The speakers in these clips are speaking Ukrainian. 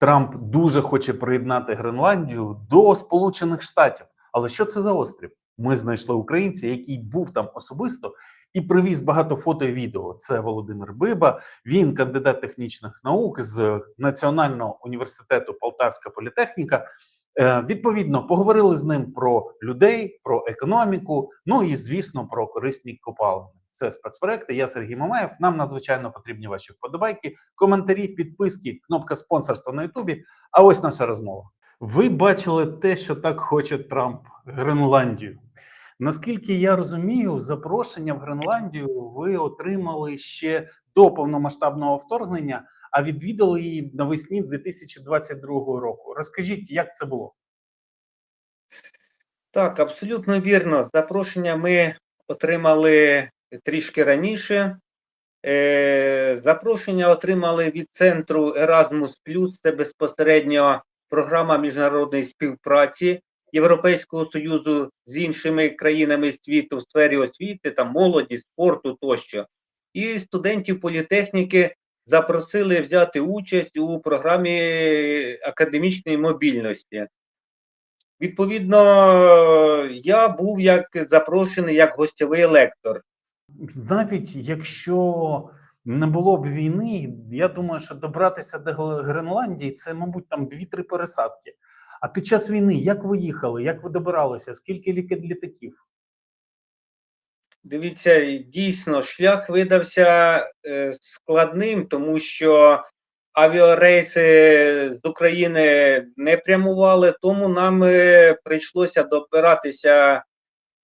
Трамп дуже хоче приєднати Гренландію до Сполучених Штатів. Але що це за острів? Ми знайшли українця, який був там особисто і привіз багато фото і відео. Це Володимир Биба. Він кандидат технічних наук з Національного університету Полтавська політехніка. Е, Відповідно, поговорили з ним про людей, про економіку, ну і звісно про корисні копалини. Це спецпроекти. Я Сергій Мамаєв. Нам надзвичайно потрібні ваші вподобайки, коментарі, підписки, кнопка спонсорства на Ютубі. А ось наша розмова. Ви бачили те, що так хоче Трамп Гренландію. Наскільки я розумію, запрошення в Гренландію ви отримали ще до повномасштабного вторгнення, а відвідали її навесні 2022 року. Розкажіть, як це було? Так, абсолютно вірно. Запрошення ми отримали трішки раніше. Е, Запрошення отримали від центру Erasmus+, це безпосередньо програма міжнародної співпраці Європейського Союзу з іншими країнами світу в сфері освіти, там, молоді, спорту тощо. І студентів політехніки запросили взяти участь у програмі академічної мобільності. Відповідно, я був як запрошений як гостєвий лектор. Навіть якщо не було б війни, я думаю, що добратися до Гренландії це, мабуть, там 2-3 пересадки. А під час війни як ви їхали, як ви добиралися, скільки літаків? Дивіться, дійсно, шлях видався е, складним, тому що авіарейси з України не прямували, тому нам е, прийшлося добиратися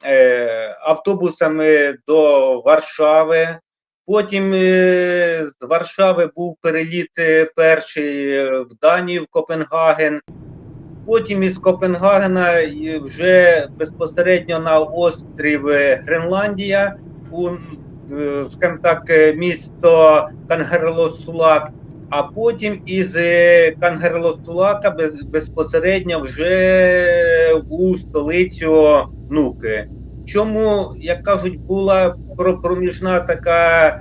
е, автобусами до Варшави. Потім е, з Варшави був переліт е, перший в Данію, в Копенгаген. Потім із Копенгагена вже безпосередньо на острів Гренландія, у скажімо так, місто Кангерлосулак, а потім із е, Кангерлосулака безпосередньо вже у столицю Нуки. Чому, як кажуть, була про- проміжна така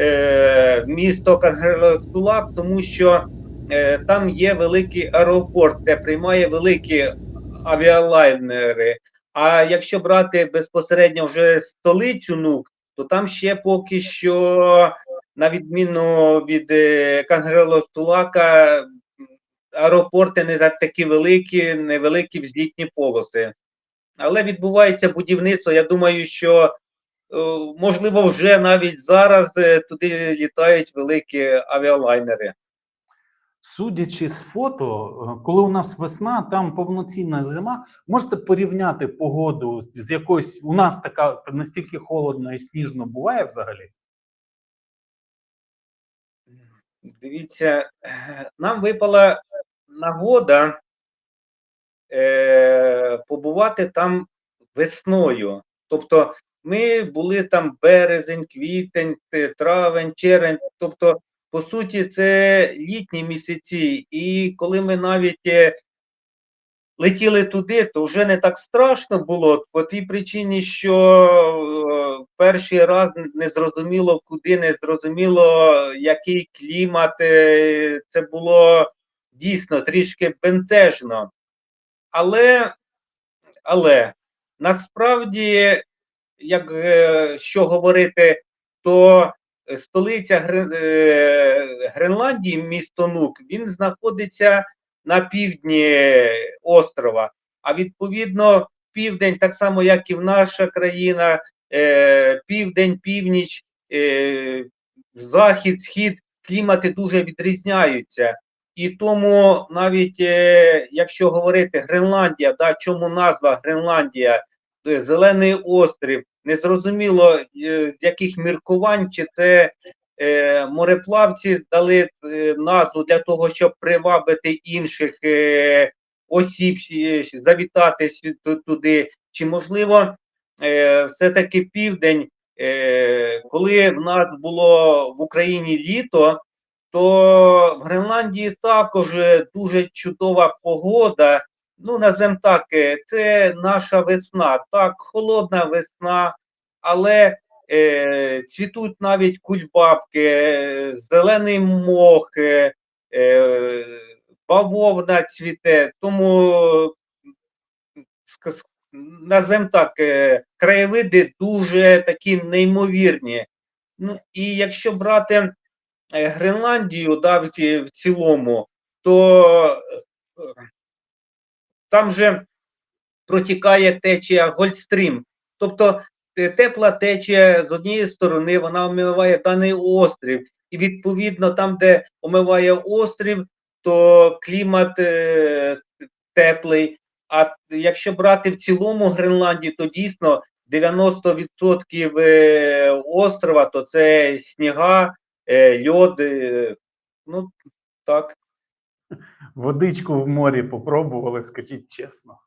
е, місто Кангерлосулак, тому що е, там є великий аеропорт, де приймає великі авіалайнери. А якщо брати безпосередньо вже столицю НУК, то там ще поки що, на відміну від е, Кангрело-Тулака, аеропорти не такі великі, невеликі взлітні полоси. Але відбувається будівництво. Я думаю, що е, можливо вже навіть зараз е, туди літають великі авіалайнери. Судячи з фото, коли у нас весна, там повноцінна зима. Можете порівняти погоду з якоюсь у нас така настільки холодно і сніжно буває взагалі? Дивіться, нам випала нагода е, побувати там весною. Тобто ми були там березень, квітень, травень, червень. Тобто, по суті, це літні місяці. І коли ми навіть е, летіли туди, то вже не так страшно було по тій причині, що е, перший раз не зрозуміло куди, не зрозуміло, який клімат. е, Це було дійсно трішки бентежно. Але, але насправді, як е, що говорити, то столиця Гре- Гренландії, місто Нук, він знаходиться на півдні острова. А відповідно, південь, так само як і в наша країна, е, південь, північ, е, захід, схід, клімати дуже відрізняються. І тому навіть е, якщо говорити Гренландія, да, чому назва Гренландія, Зелений острів, незрозуміло е, з яких міркувань, чи це е, мореплавці дали е, назву для того, щоб привабити інших е, осіб е, завітати туди, чи можливо все-таки південь, коли в нас було в Україні літо, то в Гренландії також дуже чудова погода. Ну, назвемо так, це наша весна. Так, холодна весна, але е, цвітуть навіть кульбабки, е, зелений мох, е, е, бавовна цвіте, тому назвемо так, е, краєвиди дуже такі неймовірні. Ну і якщо брати е, Гренландію, да, в, цілому, то там же протікає течія Гольфстрім. Тобто тепла течія з однієї сторони, вона омиває даний острів. І відповідно, там, де омиває острів, то клімат е, теплий. А якщо брати в цілому Гренландію, то дійсно 90% е, острова то це сніга, е, льод. е, Ну так. Водичку в морі попробували, скажіть чесно.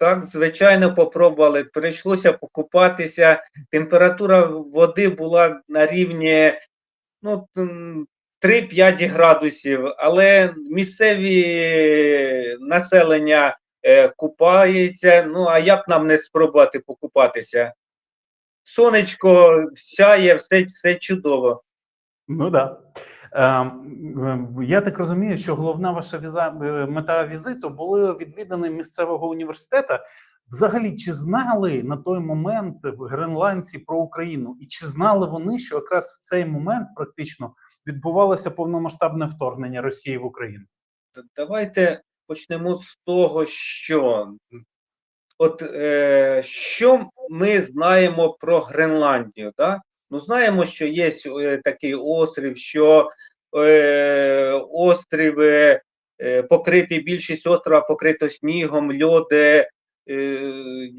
Так, звичайно, попробували. Прийшлося покупатися. Температура води була на рівні ну, 3-5 градусів, але місцеві населення е, купається. Ну, а як нам не спробувати покупатися? Сонечко сяє, все, все чудово. Ну да. Ем, е, Я так розумію, що головна ваша віза, е, мета візиту були відвідини місцевого університету. Взагалі, чи знали на той момент гренландці про Україну, і чи знали вони, що якраз в цей момент практично відбувалося повномасштабне вторгнення Росії в Україну? Давайте почнемо з того, що от е, що ми знаємо про Гренландію. Да? Ну, знаємо, що є е, такий острів, що е, острів е, покритий, більшість острова покрито снігом, льоди, е,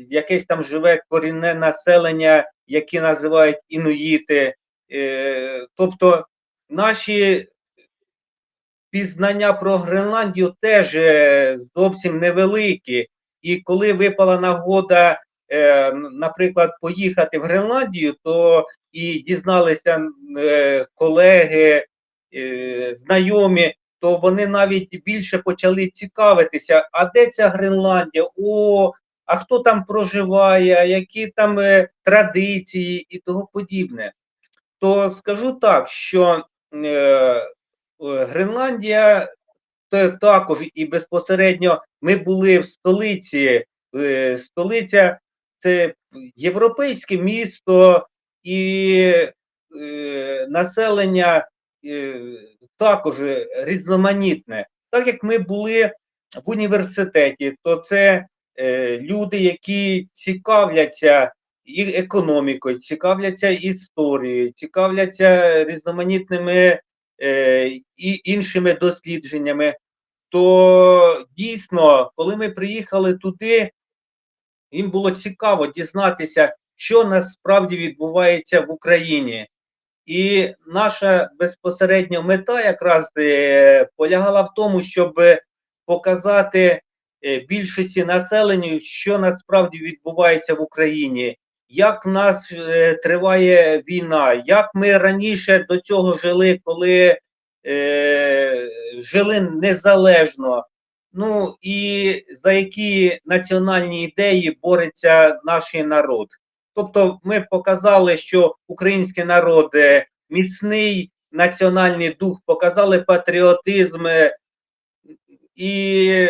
якесь там живе корінне населення, які називають інуїти. Е, тобто наші пізнання про Гренландію теж е, зовсім невеликі. І коли випала нагода, наприклад, поїхати в Гренландію, то і дізналися е, колеги, е, знайомі, то вони навіть більше почали цікавитися, а де ця Гренландія? О, а хто там проживає, які там е, традиції і того подібне. То скажу так, що е, е, Гренландія та- також і безпосередньо ми були в столиці. Е, Столиця це європейське місто і е, населення е, також різноманітне. Так як ми були в університеті, то це е, люди, які цікавляться і економікою, цікавляться історією, цікавляться різноманітними е, і іншими дослідженнями. То дійсно, коли ми приїхали туди, їм було цікаво дізнатися, що насправді відбувається в Україні. І наша безпосередня мета якраз е, полягала в тому, щоб показати е, більшості населенню, що насправді відбувається в Україні, як в нас е, триває війна, як ми раніше до цього жили, коли е, жили незалежно. Ну і за які національні ідеї бореться наш народ. Тобто, ми показали, що український народ е, міцний національний дух, показали патріотизм, е, і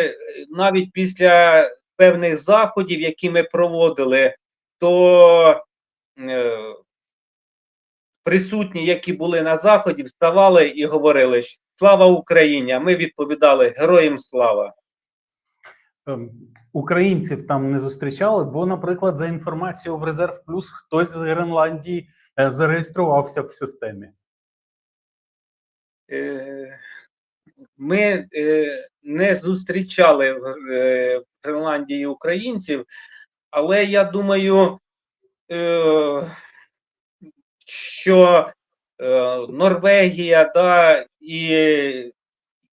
навіть після певних заходів, які ми проводили, то е, присутні, які були на заході, вставали і говорили: Слава Україні! А ми відповідали Героям слава! Ем, Українців там не зустрічали, бо, наприклад, за інформацією в Резерв Плюс хтось з Гренландії е, зареєструвався в системі. Е, Ми е, не зустрічали в Гренландії українців, але я думаю, що Норвегія, да, і,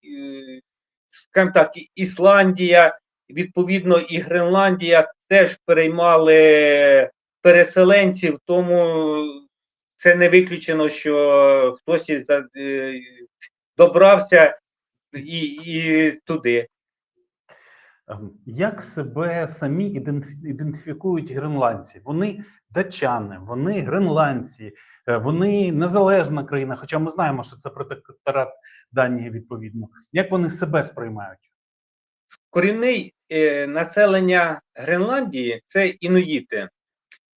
і скажімо так, Ісландія, відповідно, і Гренландія теж переймали переселенців, тому це не виключено, що хтось е, добрався і, і туди. Ем, Як себе самі ідентифікують гренландці? Вони датчани, вони гренландці, е, вони незалежна країна, хоча ми знаємо, що це протекторат Данії відповідно. Як вони себе сприймають? Корінний е, населення Гренландії це інуїти,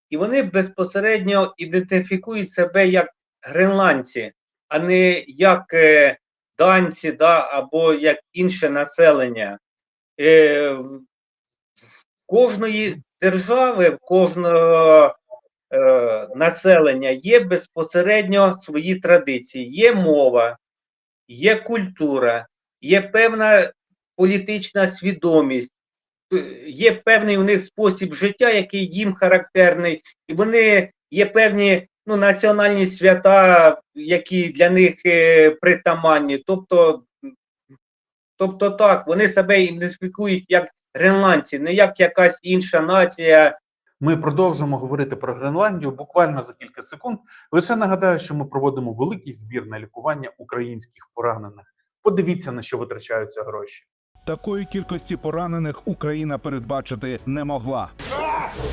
і вони безпосередньо ідентифікують себе як гренландці, а не як е, данці да, або як інше населення. Е, кожної держави, в кожного е, населення є безпосередньо свої традиції, є мова, є культура, є певна політична свідомість, е, є певний у них спосіб життя, який їм характерний, і вони є певні ну, національні свята, які для них е, притаманні. Тобто, тобто так, вони себе ідентифікують як гренландці, не як якась інша нація. Ми продовжимо говорити про Гренландію буквально за кілька секунд. Лише нагадаю, що ми проводимо великий збір на лікування українських поранених. Подивіться на що витрачаються гроші. Такої кількості поранених Україна передбачити не могла.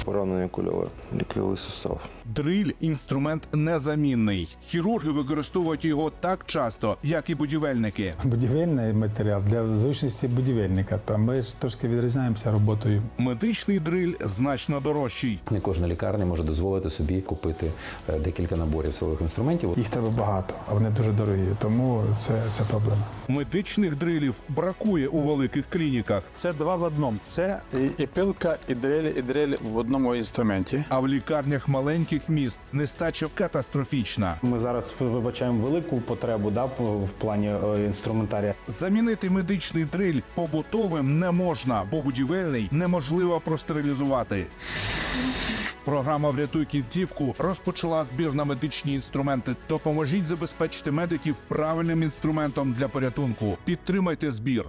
Поранення кульове, лікльовий сустав. Дриль інструмент незамінний. Хірурги використовують його так часто, як і будівельники. Будівельний матеріал для зручності будівельника. То ми ж трошки відрізняємося роботою. Медичний дриль значно дорожчий. Не кожна лікарня може дозволити собі купити е, декілька наборів силових інструментів. Їх треба багато, а вони дуже дорогі. Тому це, це проблема. Медичних дрилів бракує у великих клініках, Це два в одному. Це і, і пилка, і дрель, і дрель в одному інструменті. а в лікарнях маленьких міст нестача катастрофічна. Ми зараз вибачаємо велику потребу да, в плані е, інструментарія. Замінити медичний дриль побутовим не можна, бо будівельний неможливо простерилізувати. Програма Врятуй кінцівку розпочала збір на медичні інструменти. Допоможіть забезпечити медиків правильним інструментом для порятунку. Підтримайте збір.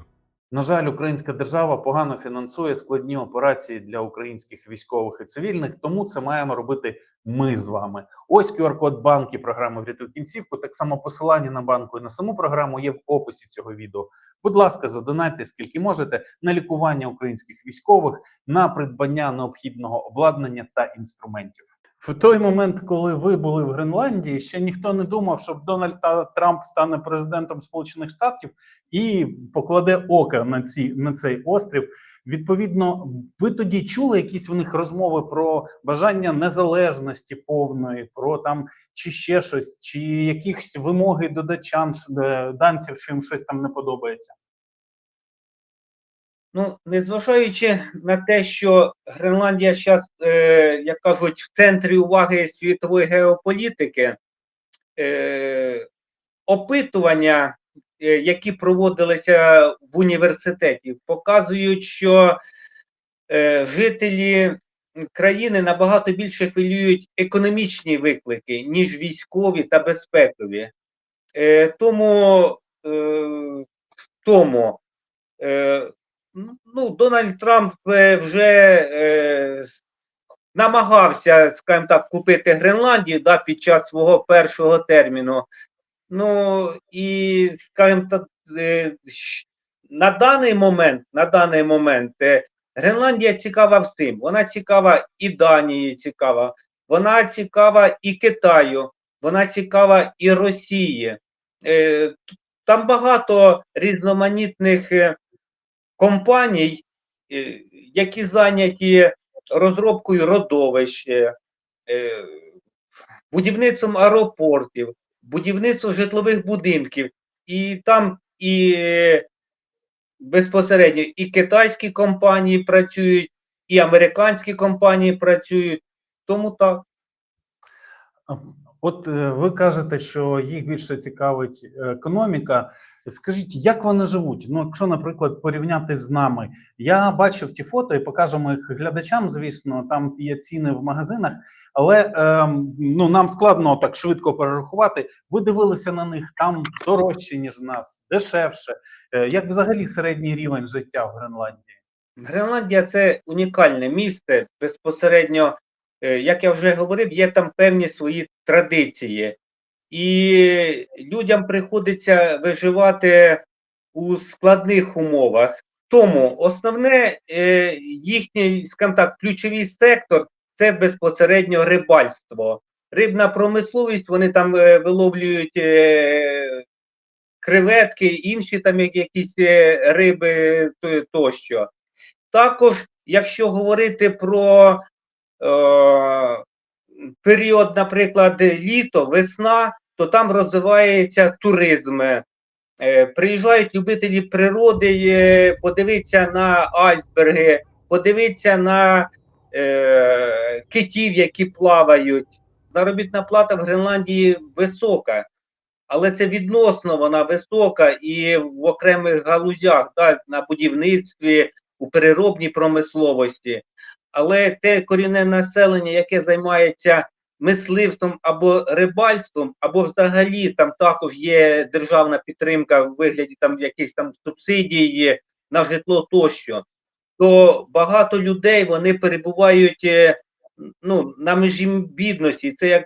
На жаль, українська держава погано фінансує складні операції для українських військових і цивільних, тому це маємо робити ми з вами. Ось QR-код банки програми Врятуй кінцівку. Так само посилання на банку і на саму програму є в описі цього відео. Будь ласка, задонайте скільки можете на лікування українських військових, на придбання необхідного обладнання та інструментів. В той момент, коли ви були в Гренландії, ще ніхто не думав, що Дональд Трамп стане президентом Сполучених Штатів і покладе ока на ці на цей острів. Відповідно, ви тоді чули якісь в них розмови про бажання незалежності повної, про там чи ще щось, чи якісь вимоги до датчан, е, данців, що їм щось там не подобається. Ну, незважаючи на те, що Гренландія зараз, е, як кажуть, в центрі уваги світової геополітики, е, опитування, е, які проводилися в університеті, показують, що е, жителі країни набагато більше хвилюють економічні виклики, ніж військові та безпекові. Е, тому, е, тому е, ну, Дональд Трамп е, вже е, намагався, скажімо так, купити Гренландію да, під час свого першого терміну. Ну і, скажімо так, е, на даний момент, на даний момент е, Гренландія цікава всім. Вона цікава і Данії цікава, вона цікава і Китаю, вона цікава і Росії. Е, Там багато різноманітних е, компаній, е, які зайняті розробкою родовищ, е, будівництвом аеропортів, будівництвом житлових будинків, і там і е, безпосередньо і китайські компанії працюють, і американські компанії працюють. Тому так. От е, ви кажете, що їх більше цікавить економіка. Скажіть, як вони живуть? Ну, якщо, наприклад, порівняти з нами, я бачив ті фото і покажемо їх глядачам. Звісно, там є ціни в магазинах, але ем, ну нам складно так швидко перерахувати. Ви дивилися на них там дорожче ніж в нас, дешевше. Е, Як взагалі середній рівень життя в Гренландії? Гренландія це унікальне місце. Безпосередньо, е, як я вже говорив, є там певні свої традиції, і людям приходиться виживати у складних умовах. Тому основне е, їхній, так, ключовий сектор це безпосередньо рибальство. Рибна промисловість, вони там е, виловлюють е, креветки, інші там якісь е, риби то- тощо. Також, якщо говорити про е, період, наприклад, літо, весна, то там розвивається туризм. Е, Приїжджають любителі природи, подивитися на айсберги, подивитися на е, китів, які плавають. Заробітна плата в Гренландії висока, але це відносно вона висока і в окремих галузях, да, на будівництві, у переробній промисловості. Але те корінне населення, яке займається мисливством або рибальством, або взагалі там також є державна підтримка в вигляді там якихось там субсидій на житло тощо, то багато людей вони перебувають е, ну, на межі бідності. Це як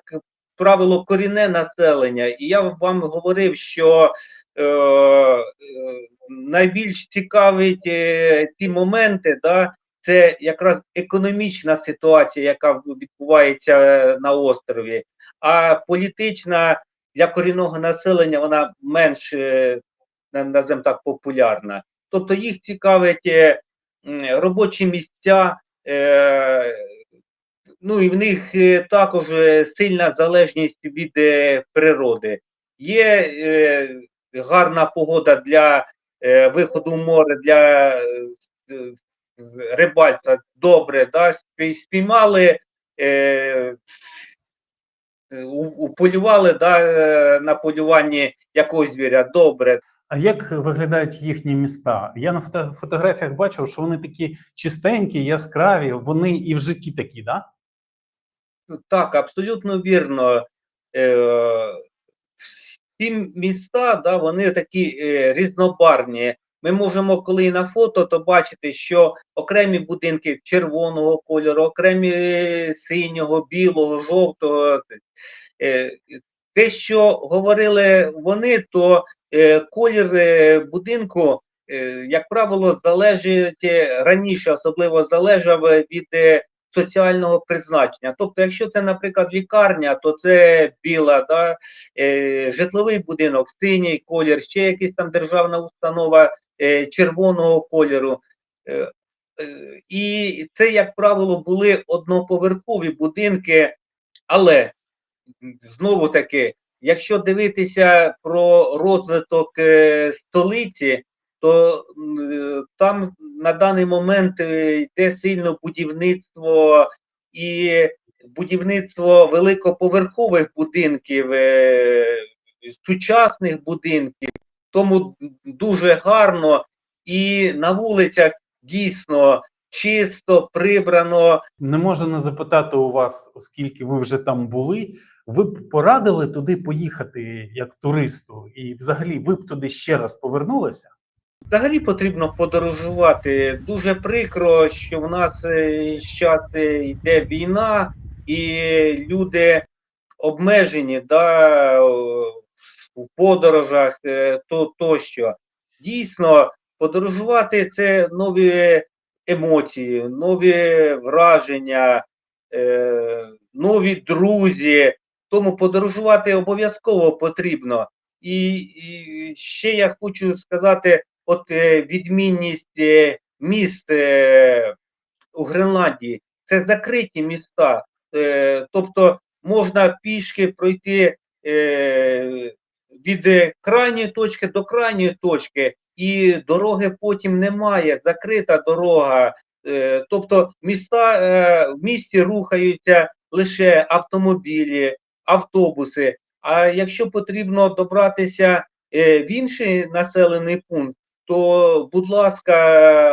правило корінне населення. І я вам говорив, що е, е, найбільш цікавить е, ті моменти, да, це якраз економічна ситуація, яка відбувається е, на острові, а політична для корінного населення вона менш е, на- називаємо так популярна. Тобто їх цікавить е, робочі місця, ну і в них також сильна залежність від природи. Є гарна погода для виходу в море для рибальця добре, да, спіймали, е, уполювали да, е, на полюванні якогось звіря, добре. А як виглядають їхні міста? Я на фото- фотографіях бачив, що вони такі чистенькі, яскраві, вони і в житті такі, да? Так, абсолютно вірно. Е, Ці міста, да, вони такі е, різнобарвні. Ми можемо, коли на фото, то бачити, що окремі будинки червоного кольору, окремі е, синього, білого, жовтого. Е, Те, що говорили вони, то е, колір е, будинку, е, як правило, залежить е, раніше, особливо залежав від е, соціального призначення. Тобто, якщо це, наприклад, лікарня, то це біла, да, е, житловий будинок, синій колір, ще якась там державна установа е, червоного кольору. Е, е, і це, як правило, були одноповерхові будинки, але знову таки, якщо дивитися про розвиток е, столиці, то е, там на даний момент е, йде сильно будівництво і будівництво великоповерхових будинків, е, сучасних будинків, тому дуже гарно і на вулицях дійсно чисто прибрано. Не можу не запитати у вас, оскільки ви вже там були. Ви б порадили туди поїхати як туристу, і взагалі ви б туди ще раз повернулися? Взагалі потрібно подорожувати. Дуже прикро, що в нас зараз йде війна, і люди обмежені да, в подорожах е, то, тощо. Дійсно, подорожувати це нові емоції, нові враження, е, нові друзі. Тому подорожувати обов'язково потрібно. І, і ще я хочу сказати, от е, відмінність міст у Гренландії це закриті міста. Тобто можна пішки пройти від крайньої точки до крайньої точки, і дороги потім немає, закрита дорога. Е, тобто міста е, в місті рухаються лише автомобілі, автобуси. А якщо потрібно добратися е, в інший населений пункт, то, будь ласка,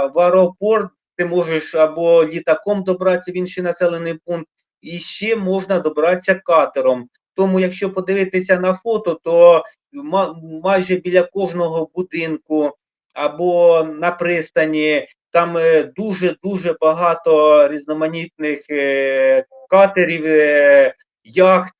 в аеропорт ти можеш або літаком добратися в інший населений пункт, і ще можна добратися катером. Тому, якщо подивитися на фото, то ма- майже біля кожного будинку або на пристані там дуже дуже багато різноманітних е, катерів, е, яхт.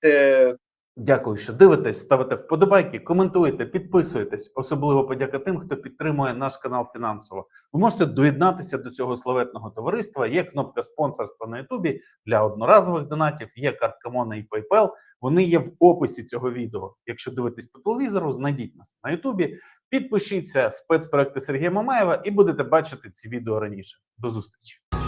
Дякую, що дивитесь, ставите вподобайки, коментуєте, підписуєтесь. Особливо подяка тим, хто підтримує наш канал фінансово. Ви можете доєднатися до цього славетного товариства. Є кнопка спонсорства на Ютубі для одноразових донатів, є картка Мона і PayPal. Вони є в описі цього відео. Якщо дивитесь по телевізору, знайдіть нас на Ютубі, підпишіться спецпроекти Сергія Мамаєва і будете бачити ці відео раніше. До зустрічі.